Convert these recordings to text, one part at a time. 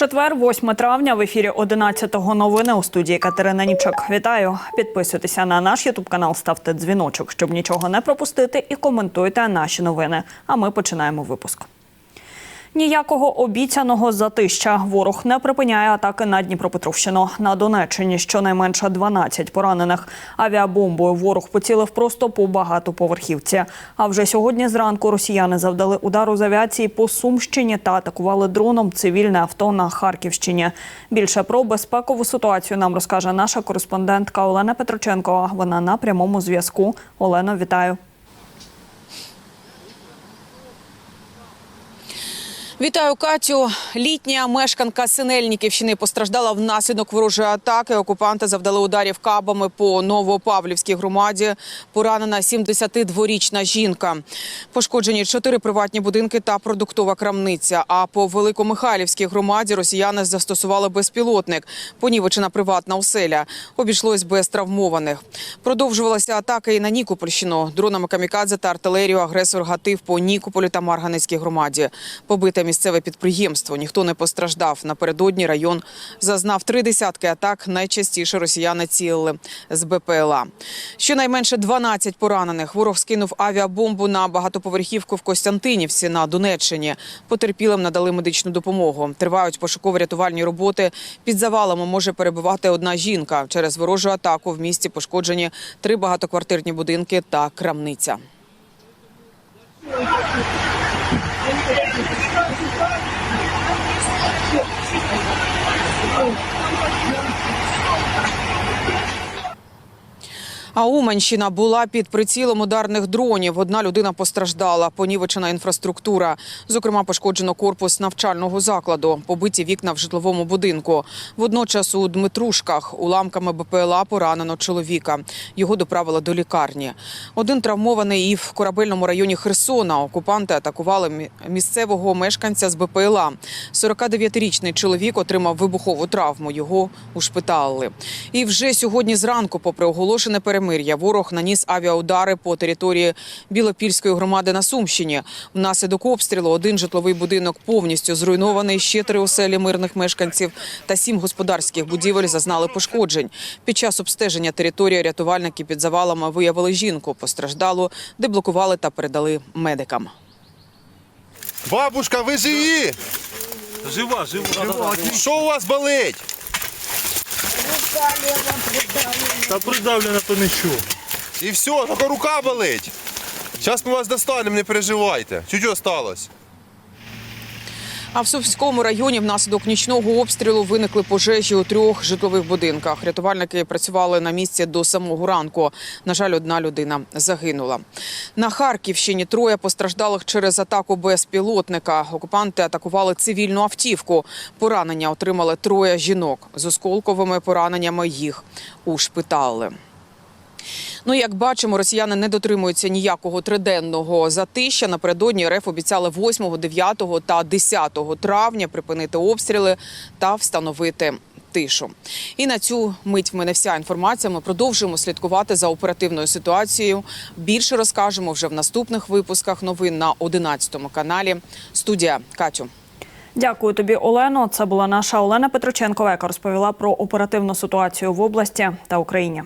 Четвер, 8 травня, в ефірі 11-го новини у студії Катерина Нічок. Вітаю! Підписуйтеся на наш ютуб канал, ставте дзвіночок, щоб нічого не пропустити, і коментуйте наші новини. А ми починаємо випуск. Ніякого обіцяного затища ворог не припиняє атаки на Дніпропетровщину. На Донеччині щонайменше 12 поранених. Авіабомбою ворог поцілив просто по багатоповерхівці. А вже сьогодні зранку росіяни завдали удару з авіації по Сумщині та атакували дроном цивільне авто на Харківщині. Більше про безпекову ситуацію нам розкаже наша кореспондентка Олена Петроченкова. Вона на прямому зв'язку. Олено, вітаю. Вітаю, Катю. Літня мешканка Синельниківщини постраждала внаслідок ворожої атаки. Окупанти завдали ударів кабами по Новопавлівській громаді. Поранена 72-річна жінка. Пошкоджені чотири приватні будинки та продуктова крамниця. А по Великомихайлівській громаді росіяни застосували безпілотник. Понівечена приватна оселя. Обійшлось без травмованих. Продовжувалася атака і на Нікопольщину. Дронами камікадзе та артилерію агресор гатив по Нікополю та Марганецькій громаді. Побите місцеве підприємство. Ніхто не постраждав. Напередодні район зазнав три десятки атак. Найчастіше росіяни цілили з БПЛА. Щонайменше 12 поранених. Ворог скинув авіабомбу на багатоповерхівку в Костянтинівці на Донеччині. Потерпілим надали медичну допомогу. Тривають пошуково-рятувальні роботи. Під завалами може перебувати одна жінка. Через ворожу атаку в місті пошкоджені три багатоквартирні будинки та крамниця. А Уманщина була під прицілом ударних дронів. Одна людина постраждала, понівечена інфраструктура. Зокрема, пошкоджено корпус навчального закладу, побиті вікна в житловому будинку. Водночас у Дмитрушках уламками БПЛА поранено чоловіка. Його доправили до лікарні. Один травмований і в корабельному районі Херсона. Окупанти атакували мі- місцевого мешканця з БПЛА. 49-річний чоловік отримав вибухову травму. Його ушпиталили. І вже сьогодні зранку, попри оголошене перемир'я, ворог наніс авіаудари по території Білопільської громади на Сумщині. Внаслідок обстрілу один житловий будинок повністю зруйнований. Ще три оселі мирних мешканців та сім господарських будівель зазнали пошкоджень. Під час обстеження території рятувальники під завалами виявили жінку. Постраждалу, деблокували та передали медикам. Бабушка, ви живі? Жива, жива. Що у вас болить? Та придавлена то нічого. І все, тільки рука болить. Зараз ми вас достанемо, не переживайте. Чуть осталось. А в Сумському районі внаслідок нічного обстрілу виникли пожежі у трьох житлових будинках. Рятувальники працювали на місці до самого ранку. На жаль, одна людина загинула. На Харківщині троє постраждалих через атаку безпілотника. Окупанти атакували цивільну автівку. Поранення отримали троє жінок. З осколковими пораненнями їх ушпитали. Ну, як бачимо, росіяни не дотримуються ніякого триденного затища. Напередодні РФ обіцяли 8, 9 та 10 травня припинити обстріли та встановити. Тишу і на цю мить в мене вся інформація. Ми продовжуємо слідкувати за оперативною ситуацією. Більше розкажемо вже в наступних випусках новин на 11 каналі. Студія Катю. Дякую тобі, Олено. Це була наша Олена Петроченкова, яка розповіла про оперативну ситуацію в області та Україні.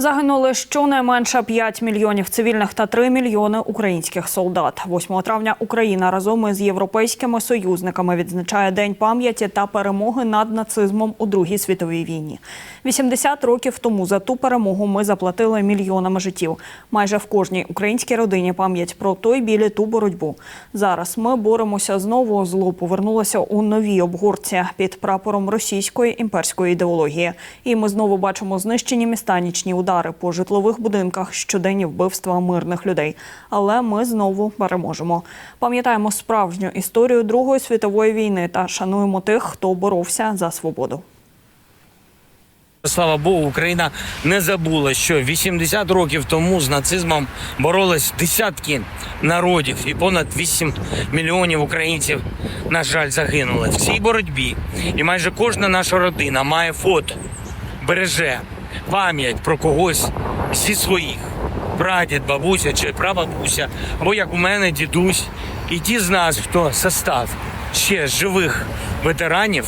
Загинули щонайменше 5 мільйонів цивільних та 3 мільйони українських солдат. 8 травня Україна разом із європейськими союзниками відзначає День пам'яті та перемоги над нацизмом у Другій світовій війні. 80 років тому за ту перемогу ми заплатили мільйонами життів. Майже в кожній українській родині пам'ять про той біль і ту боротьбу. Зараз ми боремося знову. Зло повернулося у новій обгорці під прапором російської імперської ідеології. І ми знову бачимо знищені міста, нічні удари по житлових будинках, щоденні вбивства мирних людей. Але ми знову переможемо. Пам'ятаємо справжню історію Другої світової війни та шануємо тих, хто боровся за свободу. Слава Богу, Україна не забула, що 80 років тому з нацизмом боролись десятки народів, і понад 8 мільйонів українців, на жаль, загинули в цій боротьбі. І майже кожна наша родина має фото, береже пам'ять про когось зі своїх. Прадід, бабуся чи прабабуся, або як у мене дідусь, і ті з нас, хто состав ще живих ветеранів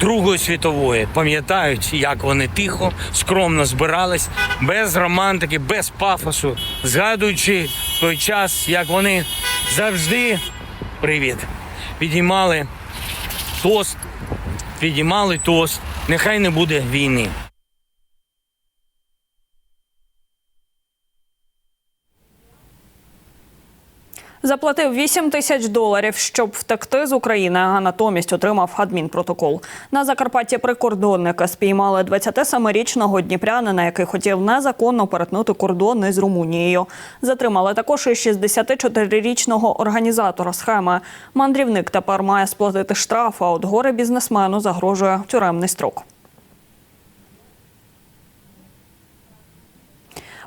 Другої світової пам'ятають, як вони тихо, скромно збирались, без романтики, без пафосу, згадуючи той час, як вони завжди привіт підіймали тост, підіймали тост. Нехай не буде війни. Заплатив 8 тисяч доларів, щоб втекти з України, а натомість отримав адмінпротокол. На Закарпатті прикордонника спіймали 27-річного дніпрянина, який хотів незаконно перетнути кордон із Румунією. Затримали також і 64-річного організатора схеми. Мандрівник тепер має сплатити штраф, а от горе бізнесмену загрожує тюремний строк.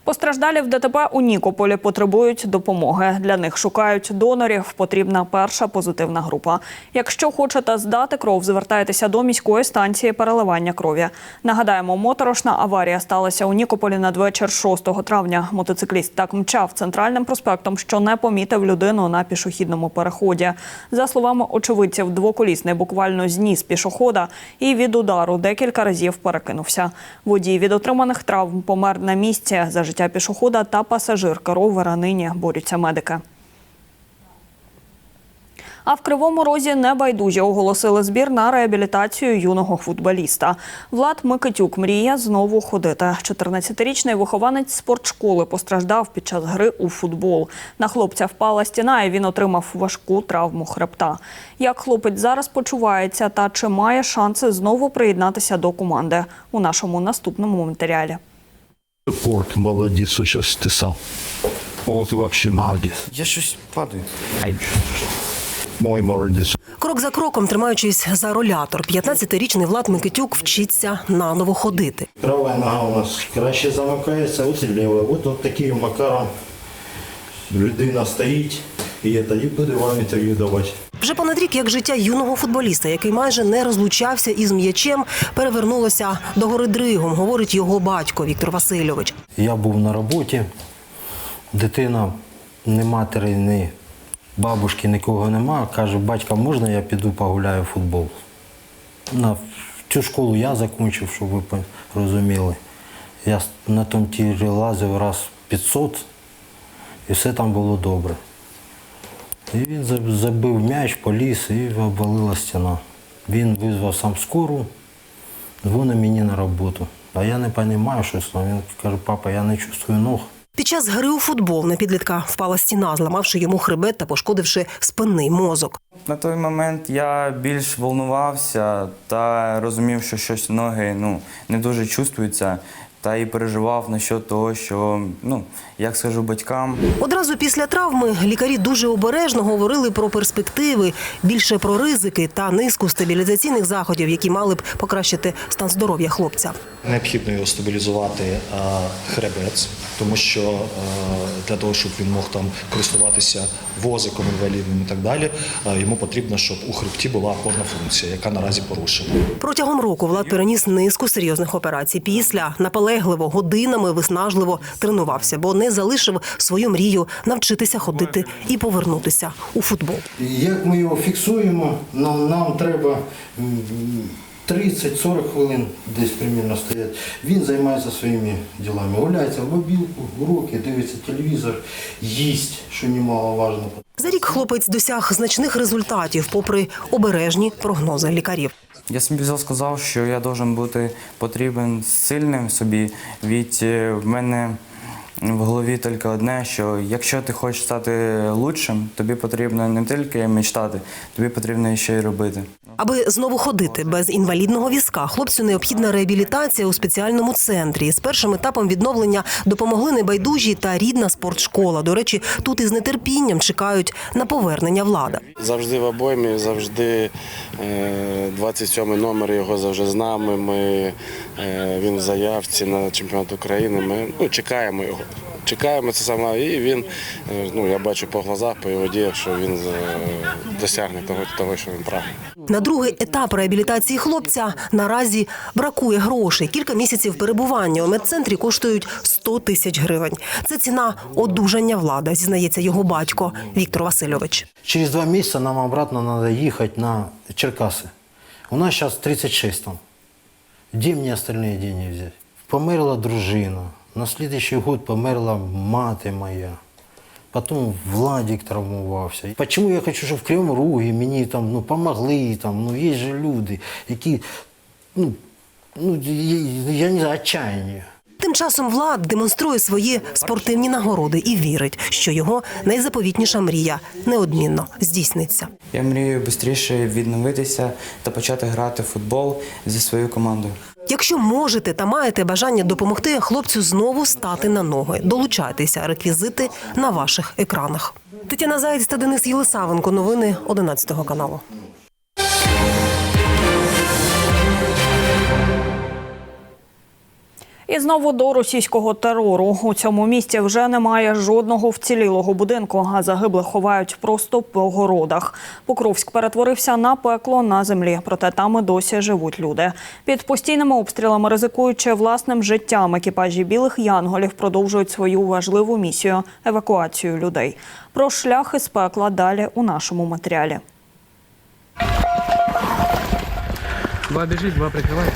Постраждалі в ДТП у Нікополі потребують допомоги. Для них шукають донорів. Потрібна перша позитивна група. Якщо хочете здати кров, звертайтеся до міської станції переливання крові. Нагадаємо, моторошна аварія сталася у Нікополі надвечір 6 травня. Мотоцикліст так мчав центральним проспектом, що не помітив людину на пішохідному переході. За словами очевидців, двоколісний буквально зніс пішохода і від удару декілька разів перекинувся. Водій від отриманих травм помер на місці. За життя пішохода та пасажирка ровера нині борються медики. А в Кривому Розі небайдужі оголосили збір на реабілітацію юного футболіста. Влад Микитюк мріє знову ходити. 14-річний вихованець спортшколи постраждав під час гри у футбол. На хлопця впала стіна, і він отримав важку травму хребта. Як хлопець зараз почувається та чи має шанси знову приєднатися до команди у нашому наступному матеріалі. Порт, молодец, что сейчас ты сам. Вот. Я щось падаю. Мой молодец. Крок за кроком, тримаючись за ролятор, 15-річний Влад Микитюк вчиться наново ходити. Правая нога у нас краще замикається, от і ліва. От, от таким макаром людина стоїть і, це, і буде вам інтерв'ю давати. Вже понад рік, як життя юного футболіста, який майже не розлучався із м'ячем, перевернулося до гори дригом, говорить його батько Віктор Васильович. Я був на роботі, дитина, ні матері, ні бабушки, нікого нема. Каже, батька, можна я піду погуляю в футбол? На цю школу я закінчив, щоб ви розуміли. Я на тому тірі лазив раз 500, і все там було добре. І він забив м'яч, поліз і обвалила стіна. Він визвав сам скору, дзвонить мені на роботу. А я не розумію, що з. Він каже, папа, я не чувствую ног. Під час гри у футбол на підлітка впала стіна, зламавши йому хребет та пошкодивши спинний мозок. На той момент я більш волнувався та розумів, що щось ноги ну, не дуже чувствуються. Та і переживав насчет того, що ну як скажу батькам, Одразу після травми лікарі дуже обережно говорили про перспективи, більше про ризики та низку стабілізаційних заходів, які мали б покращити стан здоров'я хлопця. Необхідно його стабілізувати хребець, тому що е, для того, щоб він мог там користуватися возиком інвалідним і так далі, е, йому потрібно, щоб у хребті була опорна функція, яка наразі порушена. Протягом року Влад переніс низку серйозних операцій. Після наполегливо годинами виснажливо тренувався, бо не залишив свою мрію навчитися ходити і повернутися у футбол. Як ми його фіксуємо, нам, нам треба 30-40 хвилин десь примірно стоять. Він займається своїми ділами. Гуляється в мобілку, уроки, дивиться телевізор, їсть, що немаловажно. За рік хлопець досяг значних результатів, попри обережні прогнози лікарів. я собі сказав, що я должен бути потрібен сильним собі. Від е, в мене в голові тільки одне, що якщо ти хочеш стати лучшим, тобі потрібно не тільки мечтати, тобі потрібно ще й робити. Аби знову ходити без інвалідного візка, хлопцю необхідна реабілітація у спеціальному центрі. З першим етапом відновлення допомогли небайдужі та рідна спортшкола. До речі, тут із нетерпінням чекають на повернення влада. Завжди в обоймі, завжди е, 27 номер його завжди з нами. Ми, е, він в заявці на чемпіонат України. Ми ну, чекаємо його. Чекаємо це саме. І він, е, ну я бачу по глазах, по його діях, що він е, досягне того, того, що він прагне. На другий етап реабілітації хлопця наразі бракує грошей. Кілька місяців перебування у медцентрі коштують 100 тисяч гривень. Це ціна одужання влада, зізнається його батько Віктор Васильович. Через два місяці нам обратно треба їхати на Черкаси. У нас зараз 36 там. Де мені остальні деньги взяти? Померла дружина. На слідуючий год померла мати моя. Потім Владик травмувався. Чому я хочу, щоб в Кривому Рогі мені там ну, помогли, там, ну, є же люди, які, ну, ну, я я не знаю, отчаяння. Тим часом Влад демонструє свої спортивні нагороди і вірить, що його найзаповітніша мрія неодмінно здійсниться. Я мрію швидше відновитися та почати грати в футбол зі своєю командою. Якщо можете та маєте бажання допомогти хлопцю знову стати на ноги, долучайтеся. Реквізити на ваших екранах. Тетяна Заєць та Денис Єлисавенко. Новини 11 каналу. І знову до російського терору. У цьому місті вже немає жодного вцілілого будинку, а загиблих ховають просто по городах. Покровськ перетворився на пекло на землі, проте там і досі живуть люди. Під постійними обстрілами, ризикуючи власним життям, екіпажі білих янголів продовжують свою важливу місію евакуацію людей. Про шлях із пекла далі у нашому матеріалі. Два біжить, два прикриває.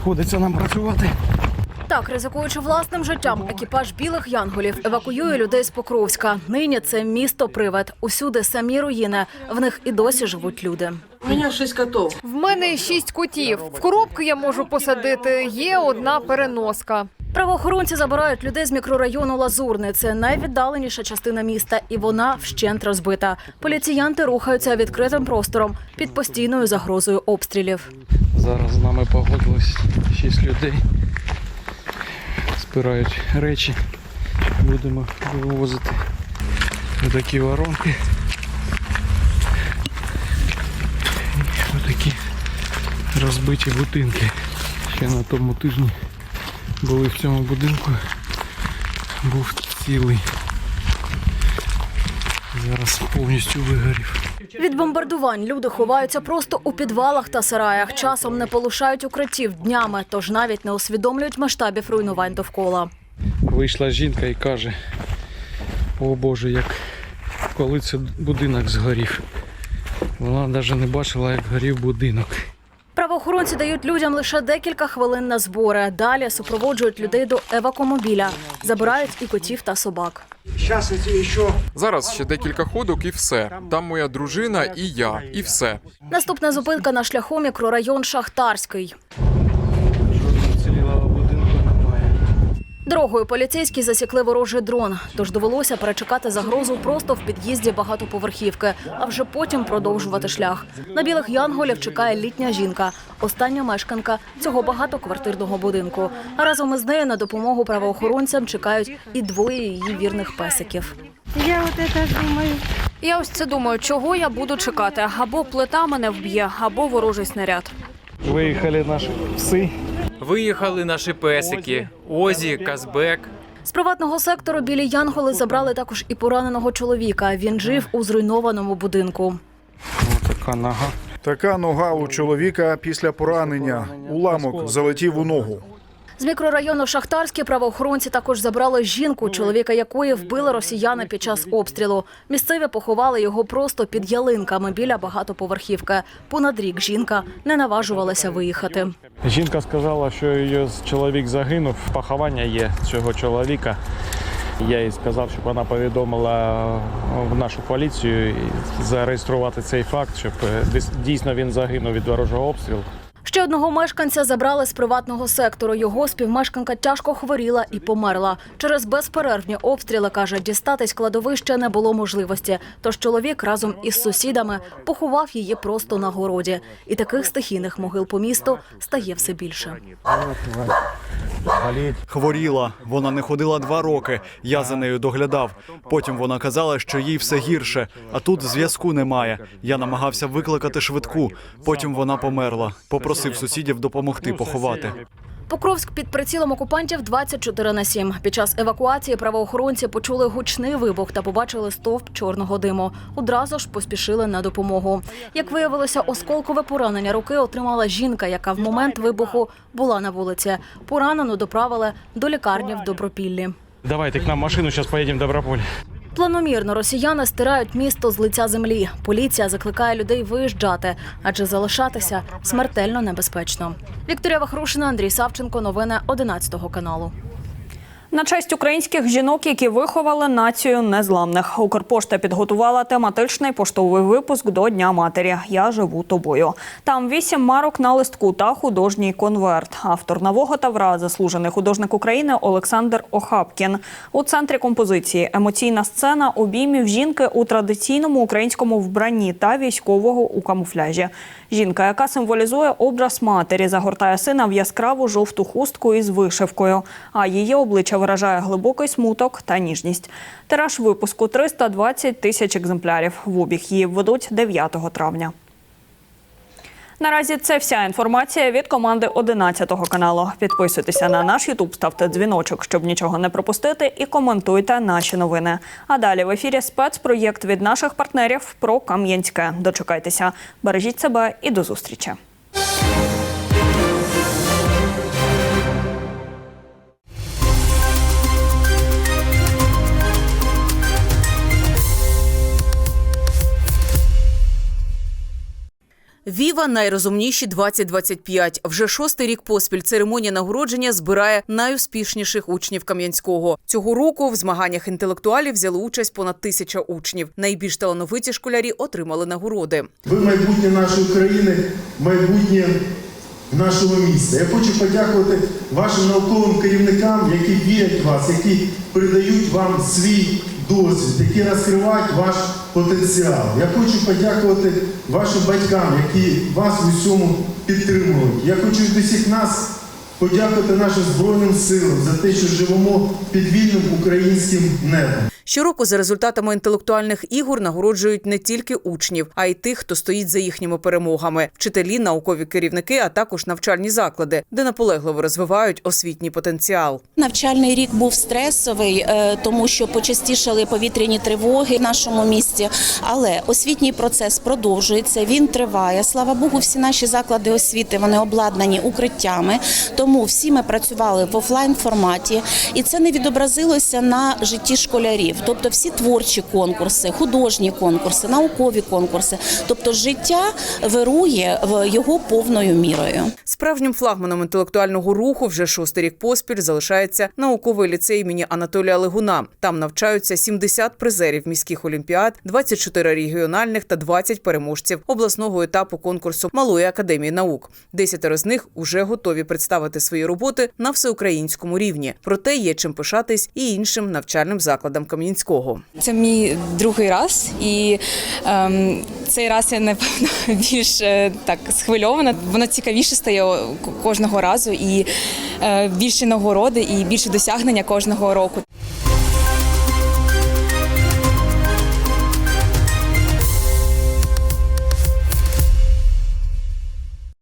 Приходиться нам працювати. Так, ризикуючи власним життям, екіпаж білих янголів евакуює людей з Покровська. Нині це місто привид. Усюди самі руїни. В них і досі живуть люди. В мене шість котів. В коробки я можу посадити. Є одна переноска. Правоохоронці забирають людей з мікрорайону Лазурне. Це найвіддаленіша частина міста, і вона вщент розбита. Поліціянти рухаються відкритим простором під постійною загрозою обстрілів. Зараз з нами погодилось шість людей. Збирають речі. Будемо вивозити такі воронки. Отакі розбиті будинки. Ще на тому тижні були в цьому будинку. Був цілий. Зараз повністю вигорів. Від бомбардувань люди ховаються просто у підвалах та сараях. Часом не полишають укриттів днями, тож навіть не усвідомлюють масштабів руйнувань довкола. Вийшла жінка і каже: О Боже, як коли це будинок згорів. Вона навіть не бачила, як горів будинок. Правоохоронці дають людям лише декілька хвилин на збори. Далі супроводжують людей до евакомобіля, забирають і котів та собак. Зараз ще декілька ходок і все. Там моя дружина і я, і все. Наступна зупинка на шляху мікрорайон Шахтарський. Цілілого будинку немає. Дорогою поліцейські засікли ворожий дрон, тож довелося перечекати загрозу просто в під'їзді багатоповерхівки, а вже потім продовжувати шлях. На білих янголів чекає літня жінка, остання мешканка цього багатоквартирного будинку. А разом із нею на допомогу правоохоронцям чекають і двоє її вірних песиків. Я от це думаю. Я ось це думаю, чого я буду чекати. Або плита мене вб'є, або ворожий снаряд. Виїхали наші пси. Виїхали наші песики Озі, Казбек. З приватного сектору білі янголи забрали також і пораненого чоловіка. Він жив у зруйнованому будинку. О, така нога. Така нога у чоловіка після поранення. Уламок залетів у ногу. З мікрорайону Шахтарський правоохоронці також забрали жінку, чоловіка якої вбили росіяни під час обстрілу. Місцеві поховали його просто під ялинками біля багатоповерхівки. Понад рік жінка не наважувалася виїхати. Жінка сказала, що її чоловік загинув. Поховання є цього чоловіка. Я їй сказав, щоб вона повідомила в нашу поліцію зареєструвати цей факт, щоб е, дійсно він загинув від ворожого обстрілу. Ще одного мешканця забрали з приватного сектору. Його співмешканка тяжко хворіла і померла. Через безперервні обстріли, каже, дістатись кладовище не було можливості. Тож чоловік разом із сусідами поховав її просто на городі. І таких стихійних могил по місту стає все більше. Хворіла. Вона не ходила два роки. Я за нею доглядав. Потім вона казала, що їй все гірше, а тут зв'язку немає. Я намагався викликати швидку. Потім вона померла. Попросив сусідів допомогти поховати. Покровськ під прицілом окупантів 24 на 7. Під час евакуації правоохоронці почули гучний вибух та побачили стовп чорного диму. Одразу ж поспішили на допомогу. Як виявилося, осколкове поранення руки отримала жінка, яка в момент вибуху була на вулиці. Поранену доправили до лікарні в Добропіллі. Давайте к нам машину, зараз поїдемо в Доброполь. Планомірно росіяни стирають місто з лиця землі. Поліція закликає людей виїжджати, адже залишатися смертельно небезпечно. Вікторія Вахрушина, Андрій Савченко. Новини 11 каналу. На честь українських жінок, які виховали націю незламних. Укрпошта підготувала тематичний поштовий випуск до Дня матері. Я живу тобою. Там вісім марок на листку та художній конверт. Автор нового тавра, заслужений художник України Олександр Охапкін. У центрі композиції емоційна сцена обіймів жінки у традиційному українському вбранні та військового у камуфляжі. Жінка, яка символізує образ матері, загортає сина в яскраву жовту хустку із вишивкою, а її обличчя виражає глибокий смуток та ніжність. Тираж випуску 320 тисяч екземплярів. В обіг її введуть 9 травня. Наразі це вся інформація від команди 11 каналу. Підписуйтеся на наш Ютуб, ставте дзвіночок, щоб нічого не пропустити, і коментуйте наші новини. А далі в ефірі спецпроєкт від наших партнерів про Кам'янське. Дочекайтеся, бережіть себе і до зустрічі. Віва найрозумніші 2025. Вже шостий рік поспіль церемонія нагородження збирає найуспішніших учнів Кам'янського. Цього року в змаганнях інтелектуалів взяли участь понад тисяча учнів. Найбільш талановиті школярі отримали нагороди. Ви майбутнє нашої країни, майбутнє нашого міста. Я хочу подякувати вашим науковим керівникам, які вірять вас, які передають вам свій досвід, які розкривають ваш потенціал. Я хочу подякувати вашим батькам, які вас в усьому підтримують. Я хочу від усіх нас подякувати нашим Збройним силам за те, що живемо під вільним українським небом. Щороку за результатами інтелектуальних ігор нагороджують не тільки учнів, а й тих, хто стоїть за їхніми перемогами: вчителі, наукові керівники, а також навчальні заклади, де наполегливо розвивають освітній потенціал. Навчальний рік був стресовий, е, тому що почастішали повітряні тривоги в нашому місті. Але освітній процес продовжується. Він триває. Слава Богу, всі наші заклади освіти вони обладнані укриттями. Тому всі ми працювали в офлайн форматі, і це не відобразилося на житті школярів. Тобто, всі творчі конкурси, художні конкурси, наукові конкурси. Тобто, життя вирує в його повною мірою. Справжнім флагманом інтелектуального руху вже шостий рік поспіль залишається науковий ліцей імені Анатолія Легуна. Там навчаються 70 призерів міських олімпіад, 24 регіональних та 20 переможців обласного етапу конкурсу Малої академії наук. Десятеро з них уже готові представити свої роботи на всеукраїнському рівні. Проте є чим пишатись і іншим навчальним закладам Кам'янського. Це мій другий раз, і ем, цей раз я напевно більш е, так схвильована. Вона цікавіше стає кожного разу, і е, більше нагороди, і більше досягнення кожного року.